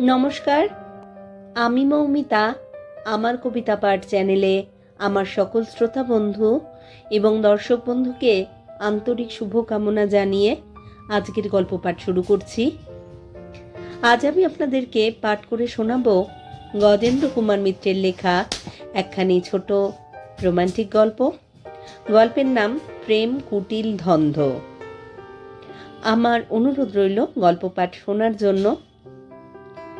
নমস্কার, আমি মৌমিতা, আমার কবিতা পাঠ চ্যানেলে আমার সকল শ্রোতা বন্ধু এবং দর্শক বন্ধুকে আন্তরিক শুভকামনা জানিয়ে আজকের গল্প পাঠ শুরু করছি। আজ আমি আপনাদেরকে পাঠ করে শোনাব গজেন্দ্র কুমার মিত্রের লেখা একখানি ছোট রোমান্টিক গল্প। গল্পের নাম প্রেম, কুটিল, ধন্ধ। আমার অনুরোধ রইল গল্প পাঠ শোনার জন্য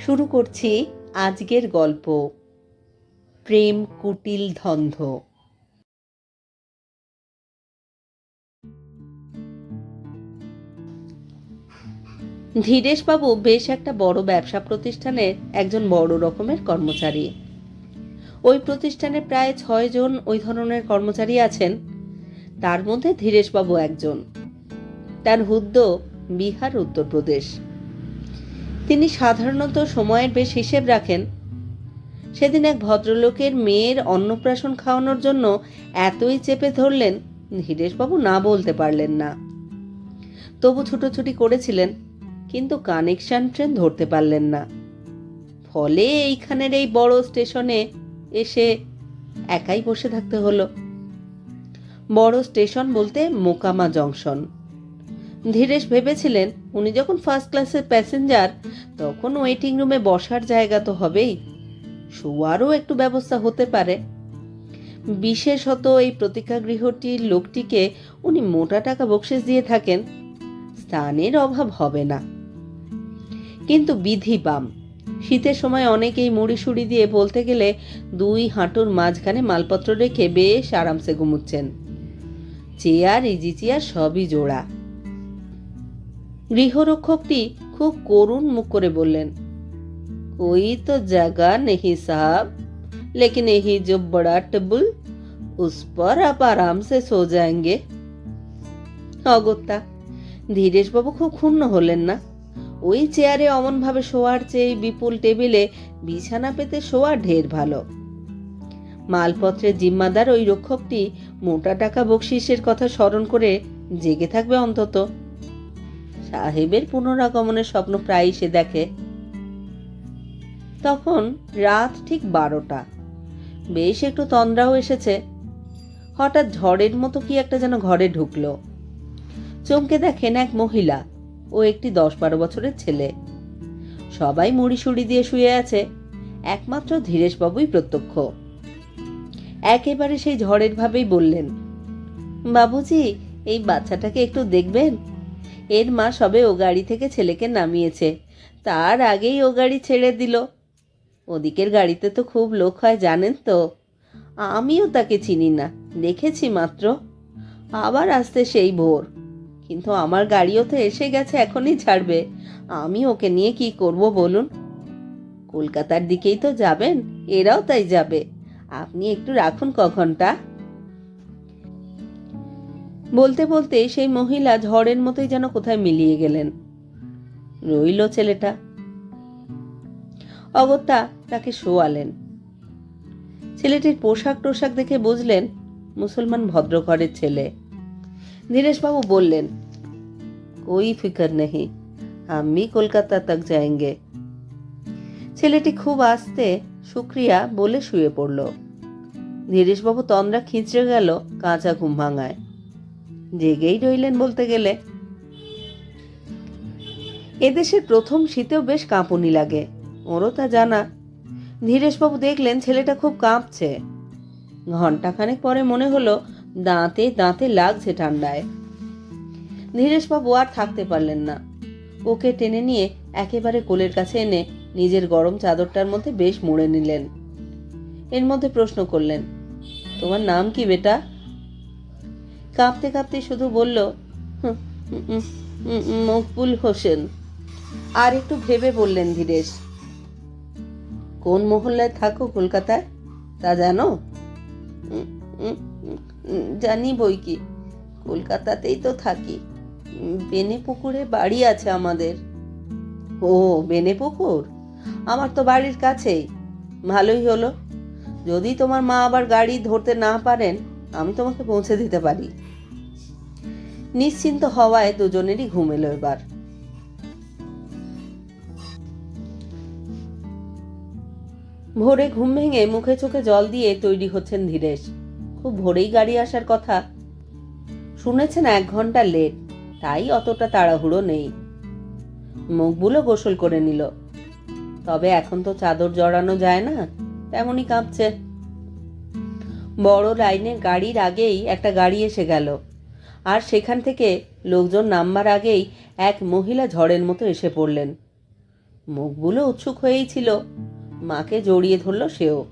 শুরু করছি আজকের গল্প। প্রেম কুটিল ধন্ধ। ধীরেশবাবু বেশ একটা বড় ব্যবসা প্রতিষ্ঠানের একজন বড় রকমের কর্মচারী। ওই প্রতিষ্ঠানে প্রায় ছয় জন ওই ধরনের কর্মচারী আছেন। তার মধ্যে ধীরেশবাবু একজন। তার হুদ্দ বিহার, উত্তরপ্রদেশ। তিনি সাধারণত সময়ের বেশ হিসেব রাখেন। সেদিন এক ভদ্রলোকের মেয়ের অন্নপ্রাশন খাওয়ানোর জন্য এতই চেপে ধরলেন ধীরেশবাবু না বলতে পারলেন না। তবু ছুটোছুটি করেছিলেন, কিন্তু কানেকশন ট্রেন ধরতে পারলেন না। ফলে এইখানের এই বড় স্টেশনে এসে একাই বসে থাকতে হলো। বড় স্টেশন বলতে মোকামা জংশন। ধীরেশ ভেবেছিলেন, উনি যখন ফার্স্ট ক্লাসের প্যাসেঞ্জার তখন ওয়েটিং রুমে বসার জায়গা তো হবেই। শোয়ারও একটু ব্যবস্থা হতে পারে। বিশেষত এই প্রতীক্ষাগৃহটির লোকটিকে উনি মোটা টাকা বকশিস দিয়ে থাকেন। স্থানের অভাব হবে না। কিন্তু বিধি বাম, শীতের সময় অনেকেই মুড়ি সুড়ি দিয়ে বলতে গেলে দুই হাঁটুর মাঝখানে মালপত্র রেখে বেশ আরামসে ঘুমুচ্ছেন। চেয়ার, ইজি চেয়ার, সবই জোড়া। গৃহরক্ষকটি খুব করুণ মুখ করে বললেন कोई तो जगह नहीं साहब लेकिन यही जो बड़ा टेबल उस पर आप आराम से सो जाएंगे অগত্যা ধীরেশবাবু খুব ক্ষুণ্ণ হলেন না ওই চেয়ারে অমনভাবে শোয়ার চেয়ে বিপুল টেবিলে বিছানা পেতে শোয়া ঢের ভালো মালপত্রের জিম্মাদার ওই রক্ষকটি মোটা টাকা বকশিসের কথা স্মরণ করে জেগে থাকবে অন্তত সাহেবের পুনরাগমনের স্বপ্ন প্রায়ই সে দেখে। তখন রাত ঠিক বারোটা। বেশ একটু তন্দ্রাও এসেছে। হঠাৎ ঝড়ের মতো কি একটা যেন ঘরে ঢুকলো। চমকে দেখেন এক মহিলা ও একটি দশ বারো বছরের ছেলে। সবাই মুড়ি সুড়ি দিয়ে শুয়ে আছে। একমাত্র ধীরেশবাবুই প্রত্যক্ষ। একেবারে সেই ঝড়ের ভাবেই বললেন, বাবুজি, এই বাচ্চাটাকে একটু দেখবেন? এর মা সবে ও গাড়ি থেকে ছেলেকে নামিয়েছে। তার আগেই ও গাড়ি ছেড়ে দিল। ওদিকের গাড়িতে তো খুব লোক হয়, জানেন তো। আমিও তাকে চিনি না, দেখেছি মাত্র। আবার আসতে সেই ভোর। কিন্তু আমার গাড়িও তো এসে গেছে, এখনই ছাড়বে। আমি ওকে নিয়ে কি করব বলুন? কলকাতার দিকেই তো যাবেন, এরাও তাই যাবে। আপনি একটু রাখুন ক ঘণ্টা। বলতে বলতে সেই মহিলা ঝড়ের মতোই যেন কোথায় মিলিয়ে গেলেন। রইল ছেলেটা। অগত্যা তাকে শোয়ালেন। ছেলেটির পোশাক টোশাক দেখে বুঝলেন মুসলমান ভদ্রঘরের ছেলে। ধীরেশবাবু বললেন, কোই ফিকর নেই আমি কলকাতা তক যাएंगे ছেলেটি খুব আস্তে শুক্রিয়া বলে শুয়ে পড়ল। ধীরেশবাবু তন্দ্রা খিঁচড়ে গেল, কাঁচা ঘুম ভাঙায়। জেগেই রইলেন বলতে গেলে। এদেশের প্রথম শীতেও বেশ কাঁপুনি লাগে ওরও তা জানা। ধীরেশবাবু দেখলেন ছেলেটা খুব কাঁপছে। ঘন্টাখানেক পরে মনে হলো দাঁতে দাঁতে লাগছে ঠান্ডায়। ধীরেশবাবু আর থাকতে পারলেন না। ওকে টেনে নিয়ে একেবারে কোলের কাছে এনে নিজের গরম চাদরটার মধ্যে বেশ মুড়ে নিলেন। এর মধ্যে প্রশ্ন করলেন, তোমার নাম কি বেটা? কাঁপতে কাঁপতে শুধু বলল "হুম, উম, উম, উম, মকবুল হোসেন। আর একটু ভেবে বললেন ধীরেশ কোন মহল্লায় থাকো কলকাতায়? তা জানো? "উম, উম, উম, জানি বই কি কলকাতাতেই তো থাকি। বেনেপুকুরে বাড়ি আছে আমাদের। ও বেনেপুকুর আমার তো বাড়ির কাছেই। ভালোই হলো। যদি তোমার মা আবার গাড়ি ধরতে না পারেন আমি তোমাকে পৌঁছে দিতে পারি। নিশ্চিন্ত হওয়ায় দুজনেরই ঘুম এলো এবার। ভোরে ঘুম ভেঙে মুখে চোখে জল দিয়ে তৈরি হচ্ছেন ধীরেশ। খুব ভোরেই গাড়ি আসার কথা। শুনেছেন এক ঘণ্টা লেট, তাই অতটা তাড়াহুড়ো নেই। মুখগুলো গোসল করে নিল। তবে এখন তো চাদর জড়ানো যায় না, তেমনই কাঁপছে। বড় লাইনের গাড়ির আগেই একটা গাড়ি এসে গেল। আর সেখান থেকে লোকজন নামবার আগেই এক মহিলা ঝড়ের মতো এসে পড়লেন। মুখগুলো উৎসুক হয়েই ছিল। মাকে জড়িয়ে ধরল সেও।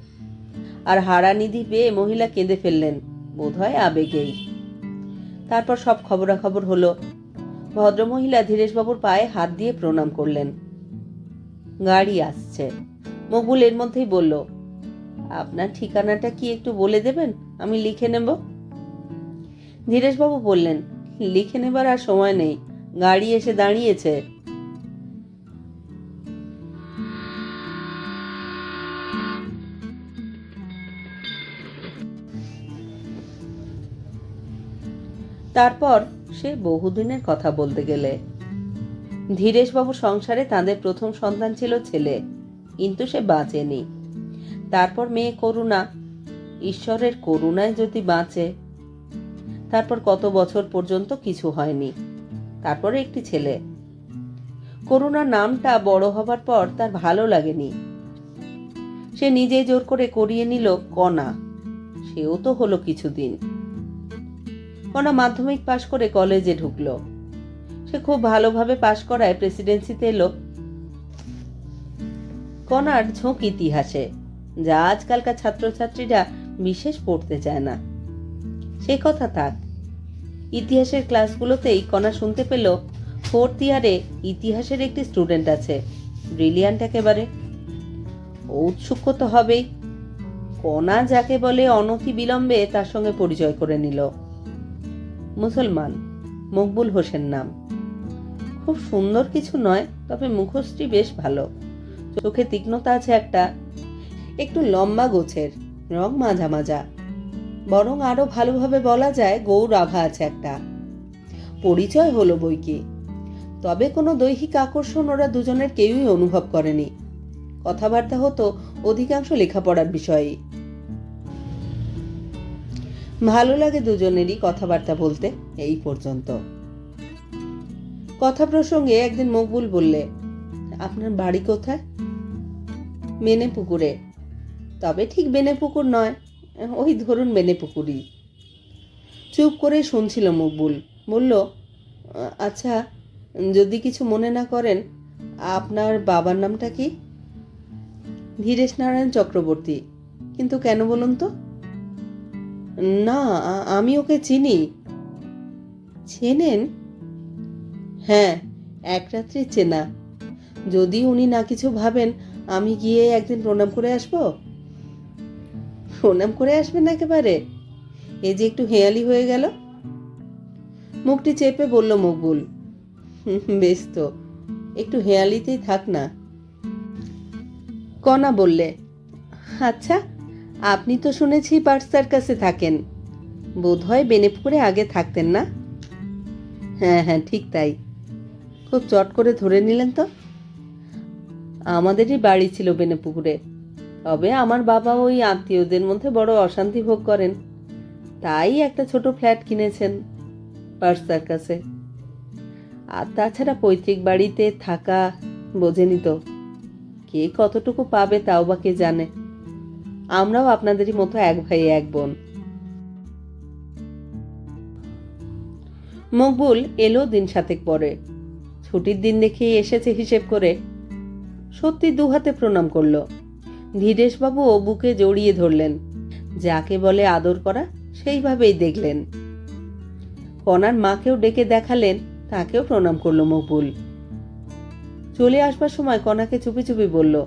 আর হারানিধি পেয়ে মহিলা কেঁদে ফেললেন, বোধহয় আবেগেই। তারপর সব খবরাখবর হলো। ভদ্রমহিলা ধীরেশবাবুর পায়ে হাত দিয়ে প্রণাম করলেন। গাড়ি আসছে। মকবুল এর মধ্যেই বলল, আপনার ঠিকানাটা কি একটু বলে দেবেন? আমি লিখে নেব। ধীরেশবাবু বললেন, লিখে নেবার আর সময় নেই, গাড়ি এসে দাঁড়িয়েছে। তারপর সে বহুদিনের কথা বলতে গেলে। ধীরেশবাবু সংসারে তাদের প্রথম সন্তান ছিল ছেলে, কিন্তু সে বাঁচেনি। তারপর মেয়ে করুণা, ঈশ্বরের করুণায় যদি বাঁচে তারপর কত বছর পর্যন্ত কিছু হয়নি। তারপরে একটি ছেলে। করুণার নামটা বড় হবার পর তার ভালো লাগেনি। সে নিজে জোর করে করিয়ে নিল কণা। সেও তো হলো কিছুদিন। কণা মাধ্যমিক পাশ করে কলেজে ঢুকলো। সে খুব ভালোভাবে পাশ করায় প্রেসিডেন্সিতে এলো। কণার ঝোঁক ইতিহাসে, যা আজকালকার ছাত্রছাত্রীরা বিশেষ পড়তে চায় না। সে কথা থাক ইতিহাসের ক্লাসগুলোতেই কণা শুনতে পেল, ফোর্থ ইয়ারে ইতিহাসের একটি স্টুডেন্ট আছে। ব্রিলিয়ান্ট একেবারে। ঔৎসুক্য তো হবেই। কণা যাকে বলে অনতি বিলম্বে তার সঙ্গে পরিচয় করে নিল। মুসলমান, মকবুল হোসেন নাম। খুব সুন্দর কিছু নয়, তবে মুখশ্রী বেশ ভালো। চোখে তীক্ষ্ণতা আছে একটা। একটু লম্বা গোছের, রং মাজা মাজা বরং আরও ভালোভাবে বলা যায় গৌর আভা আছে একটা। পরিচয় হলো বই কি। তবে কোনো দৈহিক আকর্ষণ ওরা দুজনের কেউই অনুভব করেনি। কথাবার্তা হতো অধিকাংশ লেখাপড়ার বিষয়ে ভালো লাগে দুজনেরই কথাবার্তা বলতে, এই পর্যন্ত। কথা প্রসঙ্গে একদিন মকবুল বললে, আপনার বাড়ি কোথায়? মেনে পুকুরে। তবে ঠিক বেনে পুকুর নয়। ওই ধরুন বেনে পুকুরই চুপ করে শুনছিল মকবুল। বলল আচ্ছা যদি কিছু মনে না করেন, আপনার বাবার নামটা কি? ধীরেশ নারায়ণ চক্রবর্তী। কিন্তু কেন বলুন তো? না, আমি ওকে চিনি। চেনেন? হ্যাঁ এক রাত্রি চেনা। যদি উনি না কিছু ভাবেন, আমি গিয়ে একদিন প্রণাম করে আসব? প্রণাম করে আসবেন একেবারে? এ যে একটু হেয়ালি হয়ে গেল। মুখটি চেপে বলল মকবুল "হুম, বেশ তো একটু হেয়ালিতেই থাক না। কণা বললে আচ্ছা আপনি তো শুনেছি পার্ট কাছে থাকেন বোধ বোধহয় বেনেপুকুরে আগে থাকতেন না? হ্যাঁ হ্যাঁ ঠিক তাই খুব চট করে ধরে নিলেন তো? আমাদেরই বাড়ি ছিল বেনেপুকুরে তবে আমার বাবা ওই আত্মীয়দের মধ্যে বড় অশান্তি ভোগ করেন। তাই একটা ছোট ফ্ল্যাট কিনেছেন পার্স সার্কাসে আর তাছাড়া পৈতৃক বাড়িতে থাকা বোঝেনি তো। কে কতটুকু পাবে তাও বা কে জানে। আমরাও আপনাদেরই মতো এক ভাই, এক বোন। মকবুল এলো দিন সাতেক পরে। ছুটির দিন দেখেই এসেছে হিসেব করে। সত্যি দু হাতে প্রণাম করল। ধীরেশবাবুও বুকে জড়িয়ে ধরলেন। যাকে বলে আদর করা, সেইভাবেই দেখলেন। কণার মাকেও ডেকে দেখালেন, তাকেও প্রণাম করল মকবুল। চলে আসবার সময় কনাকে চুপি চুপি বলল,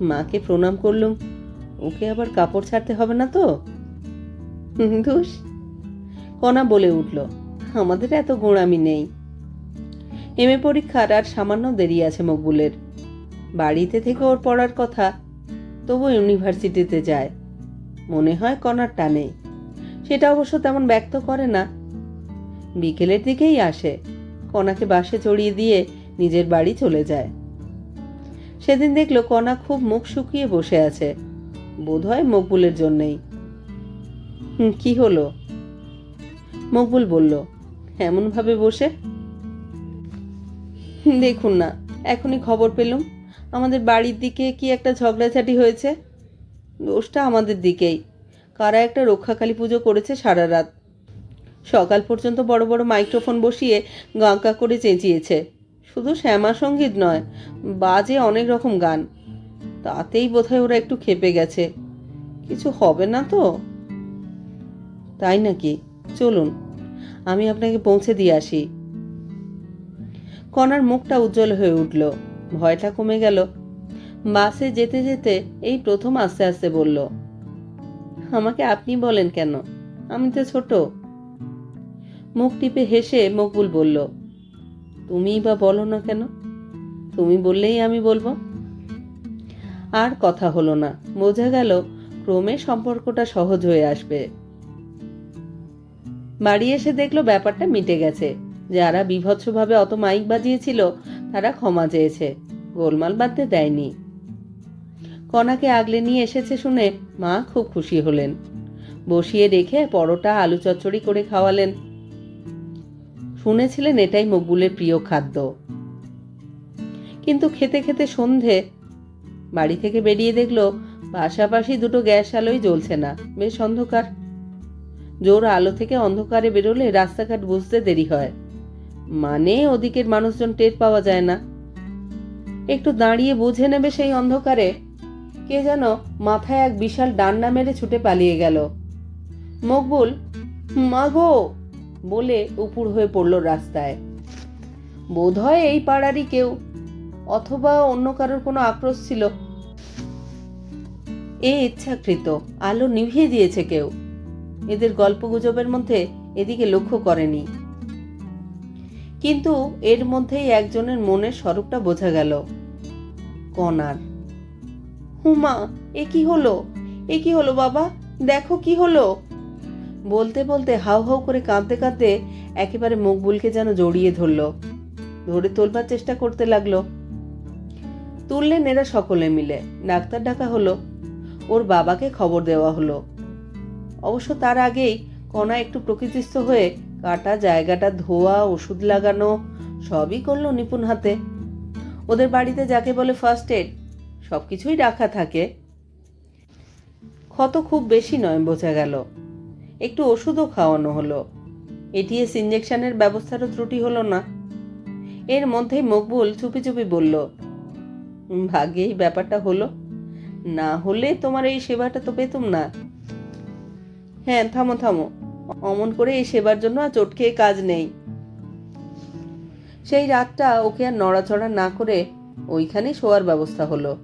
মাকে প্রণাম করলুম, ওকে আবার কাপড় ছাড়তে হবে না তো? ধুস! কণা বলে উঠল, আমাদের এত গোড়ামি নেই। এম এ পরীক্ষার আর সামান্য দেরি আছে মকবুলের। বাড়িতে থেকে ওর পড়ার কথা তবু ইউনিভার্সিটিতে যায়। মনে হয় কণার টানে। সেটা অবশ্য তেমন ব্যক্ত করে না। বিকেলের দিকেই আসে। কণাকে বাসে চড়িয়ে দিয়ে নিজের বাড়ি চলে যায়। সেদিন দেখল কণা খুব মুখ শুকিয়ে বসে আছে। বোধহয় মকবুলের জন্যেই। কি হলো? মকবুল বলল, এমনভাবে বসে? দেখুন না, এখনই খবর পেলুম। আমাদের বাড়ির দিকে কি একটা ঝগড়াঝাটি হয়েছে? দোষটা আমাদের দিকেই। কারা একটা রক্ষাকালী পুজো করেছে সারা রাত? সকাল পর্যন্ত বড় বড় মাইক্রোফোন বসিয়ে গাঁকা করে চেঁচিয়েছে। শুধু শ্যামা সংগীত নয়, বাজে অনেক রকম গান। তাতেই বোধহয় ওরা একটু খেপে গেছে। কিছু হবে না তো? তাই নাকি? চলুন, আমি আপনাকে পৌঁছে দিয়ে আসি। কণার মুখটা উজ্জ্বল হয়ে উঠল। ভয়টা কমে গেল। বাসে যেতে যেতে এই প্রথম আস্তে আস্তে বলল, আমাকে আপনি বলেন কেন? আমি তো ছোট। মুখ টিপে হেসে মকবুল বলল, তুমিই বা বলো না কেন? তুমি বললেই আমি বলব। আর কথা হলো না। বোঝা গেল ক্রমে সম্পর্কটা সহজ হয়ে আসবে। বাড়ি এসে দেখল ব্যাপারটা মিটে গেছে। যারা বিভৎসভাবে অত মাইক বাজিয়েছিল, তারা ক্ষমা চেয়েছে। গোলমাল বাঁধতে দেয়নি। কণাকে আগলে নিয়ে এসেছে শুনে মা খুব খুশি হলেন। বসিয়ে রেখে পরোটা, আলু চচ্চড়ি করে খাওয়ালেন। শুনেছিলেন এটাই মকবুলের প্রিয় খাদ্য। কিন্তু খেতে খেতে সন্ধে। বাড়ি থেকে বেরিয়ে দেখল, পাশাপাশি দুটো গ্যাস আলোই জ্বলছে না, বেশ অন্ধকার। জোর আলো থেকে অন্ধকারে বেরোলে রাস্তাঘাট বুঝতে দেরি হয়। মানে ওদিকের মানুষজন টের পাওয়া যায় না। একটু দাঁড়িয়ে বুঝে নেবে সেই অন্ধকারে। কে যেন মাথায় এক বিশাল ডান্না মেরে ছুটে পালিয়ে গেল। মকবুল মাগো বলে উপুর হয়ে পড়ল রাস্তায়। বোধহয় এই পাড়ারই কেউ, অথবা অন্য কারোর কোনো আক্রোশ ছিল। এ ইচ্ছাকৃত, আলো নিভিয়ে দিয়েছে কেউ। এদের গল্পগুজবের মধ্যে এদিকে লক্ষ্য করেনি। কিন্তু এর মধ্যেই একজনের মনের স্বরূপটা বোঝা গেল। কনার হুমা, এ কি হলো? এ কি হলো বাবা? দেখো কি হলো। বলতে বলতে হাউ হাউ করে কাঁদতে কাঁদতে একেবারে মকবুলকে যেন জড়িয়ে ধরলো। ধরে তোলবার চেষ্টা করতে লাগল। তুললেন এরা সকলে মিলে। ডাক্তার ডাকা হলো। ওর বাবাকে খবর দেওয়া হলো। অবশ্য তার আগেই কণা একটু প্রকৃতিস্থ হয়ে কাটা, জায়গাটা ধোয়া, ওষুধ লাগানো, সবই করল নিপুণ হাতে। ওদের বাড়িতে যাকে বলে ফার্স্ট এড সব কিছুই রাখা থাকে। ক্ষত খুব বেশি নয়, বোঝা গেল। একটু ওষুধও খাওয়ানো হলো। এটিএস ইঞ্জেকশনের ব্যবস্থারও ত্রুটি হলো না। এর মধ্যেই মকবুল চুপি চুপি বলল ভাগ্যে এই ব্যাপারটা হলো। না হলে তোমার এই সেবাটা তো পেতুম না। হ্যাঁ থামো থামো। অমন করে এই সেবার জন্য আর চোট খেয়ে কাজ নেই। সেই রাতটা ওকে আর নড়াচড়া না করে ওইখানেই শোয়ার ব্যবস্থা হলো।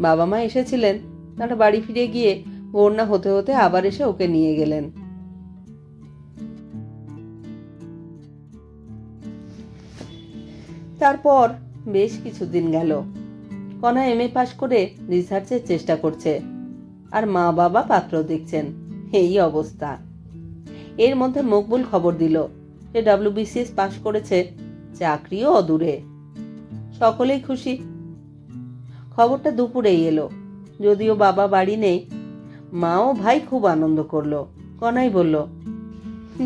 বাবা মা এসেছিলেন, তারা বাড়ি ফিরে গিয়ে ভোর না হতে হতে আবার এসে ওকে নিয়ে গেলেন। তারপর বেশ কিছুদিন গেল। কণা এম এ পাশ করে রিসার্চের চেষ্টা করছে, আর মা বাবা পাত্র দেখছেন। এই অবস্থা। এর মধ্যে মকবুল খবর দিল যে ডাব্লিউবিসিএস পাশ করেছে, চাকরিও অদূরে। সকলেই খুশি। খবরটা দুপুরেই এলো। যদিও বাবা বাড়ি নেই, মা ও ভাই খুব আনন্দ করল। কনাই বলল,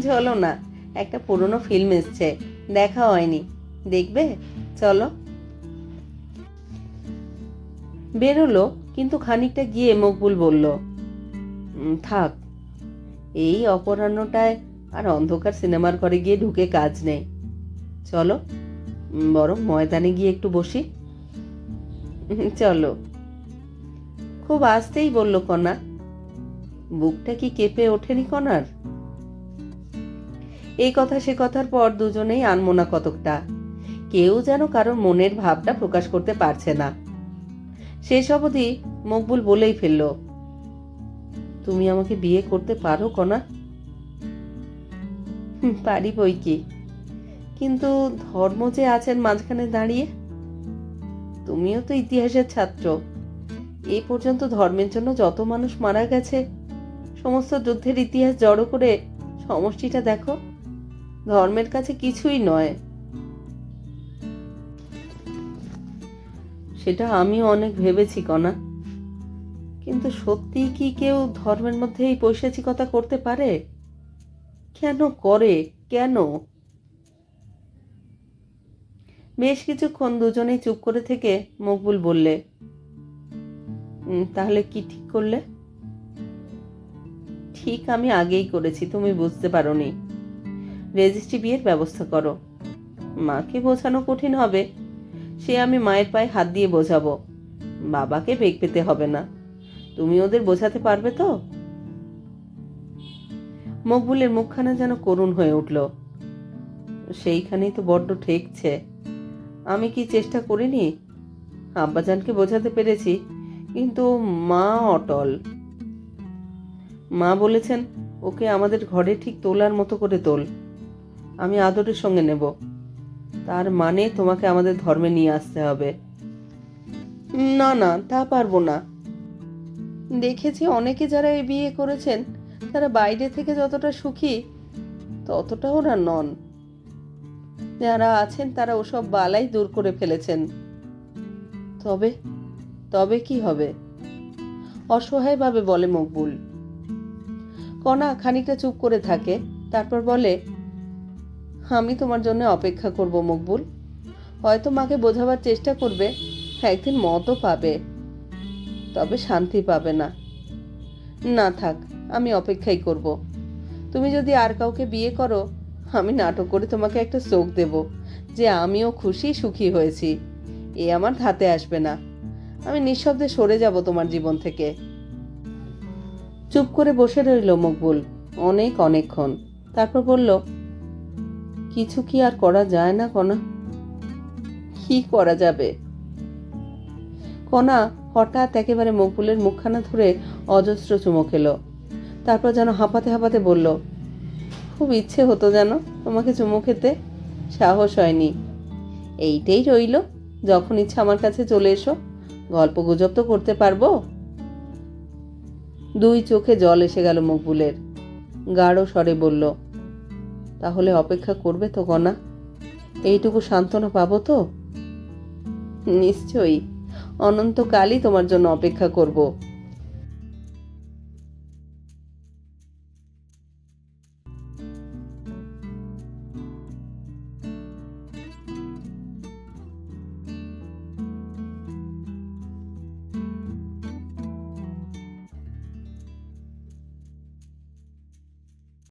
চলো না, একটা পুরনো ফিল্ম এসছে, দেখা হয়নি। দেখবে? চলো। বেরোলো, কিন্তু খানিকটা গিয়ে মকবুল বলল থাক এই অপরাহ্নটায় আর অন্ধকার সিনেমার ঘরে গিয়ে ঢুকে কাজ নেই। চলো বরং ময়দানে গিয়ে একটু বসি। চলো। খুব আস্তেই বলল কণা বুকটা কি কেঁপে ওঠেনি কণার এই কথা সে কথার পর দুজনেই আনমোনা কতকটা। কেউ যেন কারোর মনের ভাবটা প্রকাশ করতে পারছে না। শেষ অবধি মকবুল বলেই ফেলল তুমি আমাকে বিয়ে করতে পারো, কনা? পারি বই কি? কিন্তু ধর্ম যে আছেন মাঝখানে দাঁড়িয়ে, তুমিও তো ইতিহাসের ছাত্র। এই পর্যন্ত ধর্মের জন্য যত মানুষ মারা গেছে, সমস্ত যুদ্ধের ইতিহাস জড়ো করে সমষ্টিটা দেখো, ধর্মের কাছে কিছুই নয়। সেটা আমি অনেক ভেবেছি, কনা। কিন্তু সত্যি কি কেউ ধর্মের মধ্যে এই পৈশাচিকতা করতে পারে? কেন করে? কেন? বেশ কিছুক্ষণ দুজনেই চুপ করে থেকে মকবুল বললে তাহলে কি ঠিক করলে? ঠিক আমি আগেই করেছি, তুমি বুঝতে পারোনি। রেজিস্ট্রি বিয়ের ব্যবস্থা করো। মাকে বোঝানো কঠিন হবে। সে আমি মায়ের পায়ে হাত দিয়ে বোঝাবো। বাবাকে বেগ পেতে হবে না। তুমি ওদের বোঝাতে পারবে তো? মকবুলের মুখখানা যেন করুণ হয়ে উঠল। সেইখানেই তো বড্ড ঠেকছে। আমি কি চেষ্টা করিনি? আব্বাজানকে বোঝাতে পেরেছি, কিন্তু মা অটল। মা বলেছেন, ওকে আমাদের ঘরে ঠিক তোলার মতো করে তোল। আমি আদরের সঙ্গে নেব। তার মানে তোমাকে আমাদের ধর্মে নিয়ে আসতে হবে। না না, তা পারব না। দেখেছি অনেকে যারা এই বিয়ে করেছেন, তারা বাইরে থেকে যতটা সুখী ততটা ওরা নন। যারা আছেন, তারা ওসব বালাই দূর করে ফেলেছেন। তবে তবে কি হবে? অসহায়ভাবে বলে মকবুল। কণা খানিকটা চুপ করে থাকে, তারপর বলে, আমি তোমার জন্য অপেক্ষা করব মকবুল। হয়তো মাকে বোঝাবার চেষ্টা করবে, একদিন মতও পাবে। তবে শান্তি পাবে না। না থাক, আমি অপেক্ষাই করব। তুমি যদি আর কাউকে বিয়ে করো, আমি নাটক করে তোমাকে একটা চোখ দেব, যে আমিও খুশি, সুখী হয়েছি। এ আমার ধাতে আসবে না। আমি নিঃশব্দে সরে যাব তোমার জীবন থেকে। চুপ করে বসে রইল মকবুল, অনেক অনেকক্ষণ। তারপর বলল, কিছু কি আর করা যায় না কণা কি করা যাবে? কণা হঠাৎ একেবারে মকবুলের মুখখানা ধরে অজস্র চুমো খেলো। তারপর যেন হাঁপাতে হাঁপাতে বলল, খুব ইচ্ছে হতো যেন তোমাকে চুমো খেতে। সাহস হয়নি। এইটাই রইল। যখন ইচ্ছা আমার কাছে চলে এসো। গল্প গুজব তো করতে পারব? দুই চোখে জল এসে গেল মকবুলের। গাঢ় স্বরে বলল, তাহলে অপেক্ষা করবে তো গনা। এইটুকু সান্ত্বনা পাবো তো? নিশ্চয়ই। অনন্তকালই তোমার জন্য অপেক্ষা করব।